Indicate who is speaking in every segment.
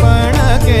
Speaker 1: ಪಣಕ್ಕೆ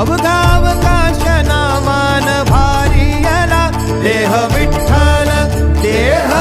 Speaker 1: अवधाव काशनामान भारियला देह विठ्ठल देह